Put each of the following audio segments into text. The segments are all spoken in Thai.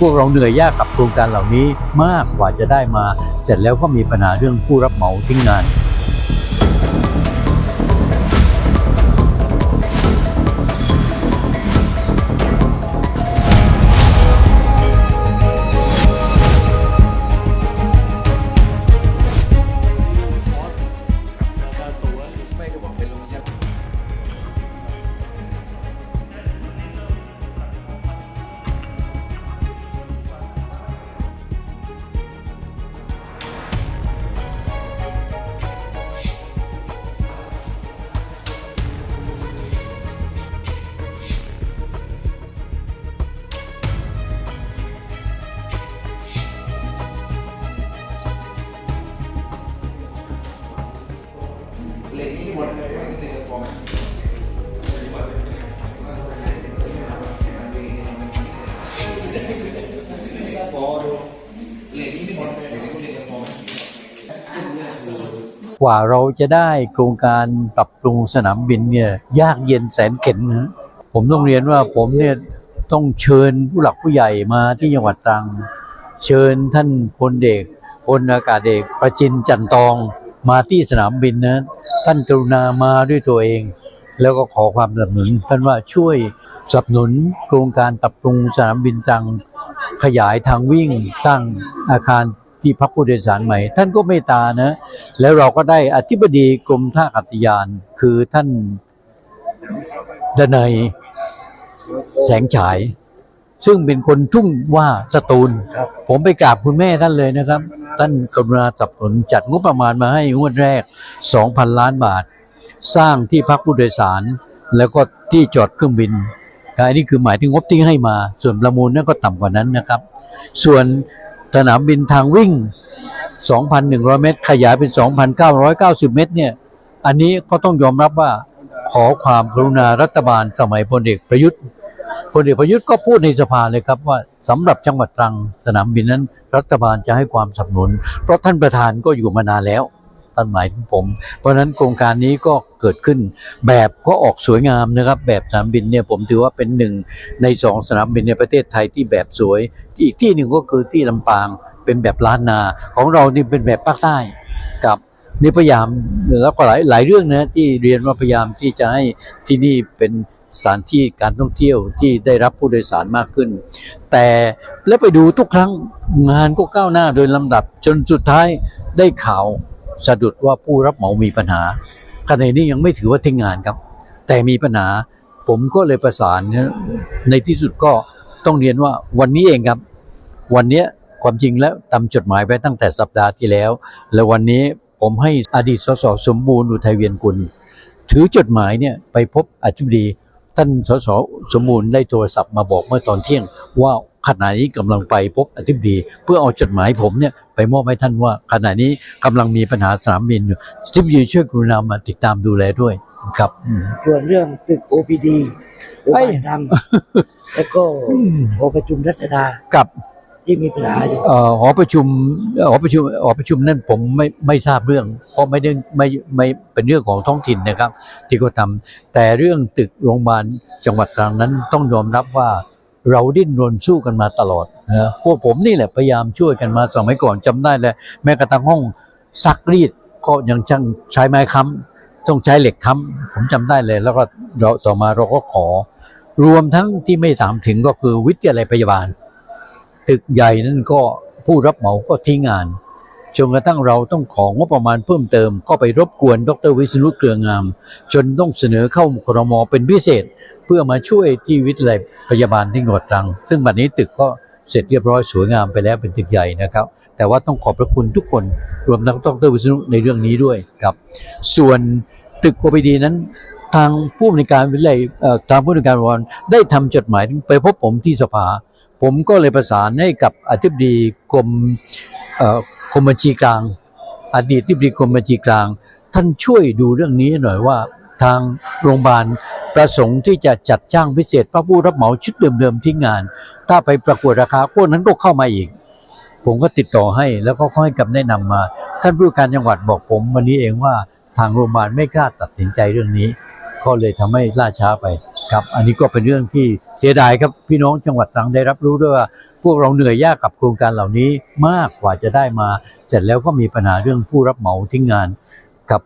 พวกเราเหนื่อยยากกับโครงการเหล่านี้มากกว่าจะได้มา เสร็จแล้วก็มีปัญหาเรื่องผู้รับเหมาทิ้งงาน เลนนี้หมดเลยไม่ติดกระป๋องเลนนี้ไม่หมดเลนนี้ก็ติดกระป๋องกว่าเราจะได้โครงการปรับปรุงสนามบินเนี่ยยากเย็นแสนเข็ญนะผมต้องเรียนว่าผมเนี่ยต้องเชิญผู้หลักผู้ใหญ่มาที่จังหวัดตรัง เชิญท่านพลเด็กพลอากาศเอกประจินจันตอง มาที่สนามบินนะท่านกรุณามาด้วยตัวเอง แล้วก็ขอความสนับสนุนท่านว่าช่วยสนับสนุนโครงการปรับปรุงสนามบินตรังขยายทางวิ่งสร้างอาคารที่พักผู้โดยสารใหม่ ท่านก็เมตตานะ แล้วเราก็ได้อธิบดีกรมท่าอากาศยาน คือท่านดนัยแสงฉาย ซึ่งเป็นคนทุ่งว่าสตูล ผมไปกราบคุณแม่ท่านเลยนะครับ ท่านกรุณาสนับสนุนจัดงบประมาณมาให้งวดแรก 2,000 ล้านบาท สร้างที่พักผู้โดยสาร แล้วก็ที่จอดเครื่องบินอันนี้คือหมายถึงงบที่ให้มา ส่วนประมูลนั่นก็ต่ำกว่านั้นนะครับ ส่วนสนามบินทางวิ่ง 2,100 เมตร ขยายเป็น 2,990 เมตรเนี่ย อันนี้ก็ต้องยอมรับว่าขอความกรุณารัฐบาลสมัยพลเอกประยุทธ์ พลเอกประยุทธ์ก็พูดในสภาเลยครับว่าสำหรับจังหวัดตรังสนามบินนั้น รัฐบาลจะให้ความสนับสนุน เพราะท่านประธานก็อยู่มานานแล้วท่านหมายถึงผม เพราะฉะนั้นโครงการนี้ก็เกิดขึ้นแบบก็ออกสวยงามนะครับ แบบสนามบินเนี่ยผมถือว่าเป็นหนึ่งในสองสนามบินในประเทศไทยที่แบบสวย อีกที่หนึ่งก็คือที่ลำปางเป็นแบบล้านนาของเรานี่เป็นแบบภาคใต้กับนี่พยายามแล้วก็หลายหลายเรื่องนะที่เรียนว่าพยายามที่จะให้ที่นี่เป็น สถานที่การท่องเที่ยวที่ได้รับผู้โดยสารมากขึ้น แต่แล้วไปดูทุกครั้งงานก็ก้าวหน้าโดยลำดับจนสุดท้ายได้ข่าวสะดุดว่าผู้รับเหมามีปัญหาขณะนี้ยังไม่ถือว่าทิ้งงานครับ แต่มีปัญหาผมก็เลยประสานนะในที่สุดก็ต้องเรียนว่าวันนี้เองครับ วันนี้ความจริงแล้วตามจดหมายไปตั้งแต่สัปดาห์ที่แล้ว แล้ววันนี้ผมให้อดีตสสสมบูรณ์อุทัยเวียนกุล ถือจดหมายเนี่ยไปพบอธิบดี ท่านสสสมบูรณ์ได้โทรศัพท์มาบอกเมื่อตอนเที่ยงว่าขณะนี้กำลังไปพบอธิบดี เพื่อเอาจดหมายผมเนี่ยไปมอบให้ท่านว่าขณะนี้กำลังมีปัญหาสนามบินอยู่อธิบดีช่วยกรุณามาติดตามดูแลด้วยครับอืมส่วนเรื่องตึก OPD โรงพเอ้ยยาบาลดำแล้วก็อืมหอประชุมรัชดากับ ที่มีปัญหาอยู่เอ่อหอประชุมหอประชุมหอประชุมนั่นผมไม่ไม่ทราบเรื่อง เพราะไม่ได้ไม่ไม่เป็นเรื่องของท้องถิ่นนะครับ ที่เขาทำแต่เรื่องตึกโรงพยาบาลจังหวัดตรังนั้นต้องยอมรับว่าเราดิ้นรนสู้กันมาตลอดนะพวกผมนี่แหละพยายามช่วยกันมาสมัยก่อนจำได้เลยแม้กระทั่งห้องซักรีดก็ยังช่างใช้ไม้ค้ำต้องใช้เหล็กค้ำผมจำได้เลย แล้วก็เราต่อมาเราก็ขอ รวมทั้งที่ไม่ถามถึงก็คือวิทยาลัยพยาบาล ตึกใหญ่นั่นก็ผู้รับเหมาก็ทิ้งงานจนกระทั่งเราต้องของงบประมาณเพิ่มเติมก็ไปรบกวนดรวิษณุเครืองาม จนต้องเสนอเข้าครมเป็นพิเศษ เพื่อมาช่วยที่วิทยาลัยพยาบาลที่งดตรัง ซึ่งบัดนี้ตึกก็เสร็จเรียบร้อยสวยงามไปแล้วเป็นตึกใหญ่นะครับ แต่ว่าต้องขอบพระคุณทุกคนรวมทั้งดรวิษณุในเรื่องนี้ด้วยครับ ส่วนตึกโอพีดีนั้น ทางผู้อำนวยการวิทยาลัยทางผู้อำนวยการวอนได้ทำจดหมายไปพบผมที่สภา ผมก็เลยประสานให้กับอธิบดีกรมเอ่อกรมบัญชีกลาง อดีตอธิบดีกรมบัญชีกลาง ท่านช่วยดูเรื่องนี้หน่อยว่าทางโรงพยาบาลประสงค์ที่จะจัดจ้างพิเศษพระผู้รับเหมาชุดเดิมๆที่งาน ถ้าไปประกวดราคาพวกนั้นก็เข้ามาอีก ผมก็ติดต่อให้แล้วก็ค่อยกับแนะนำมา ท่านผู้การจังหวัดบอกผมวันนี้เองว่าทางโรงพยาบาลไม่กล้าตัดสินใจเรื่องนี้ ก็เลยทำให้ล่าช้าไป ครับอันนี้ก็เป็นเรื่องที่เสียดายครับพี่น้องจังหวัดตรังได้รับรู้ด้วยว่าพวกเราเหนื่อยยากกับโครงการเหล่านี้มากกว่าจะได้มา เสร็จแล้วก็มีปัญหาเรื่องผู้รับเหมาทิ้งงานครับ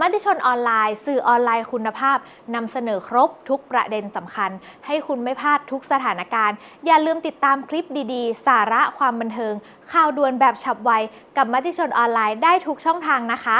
มติชนออนไลน์ สื่อออนไลน์คุณภาพนำเสนอครบทุกประเด็นสำคัญ ให้คุณไม่พลาดทุกสถานการณ์ อย่าลืมติดตามคลิปดีๆ สาระความบันเทิง ข่าวด่วนแบบฉับไว กับมติชนออนไลน์ได้ทุกช่องทางนะคะ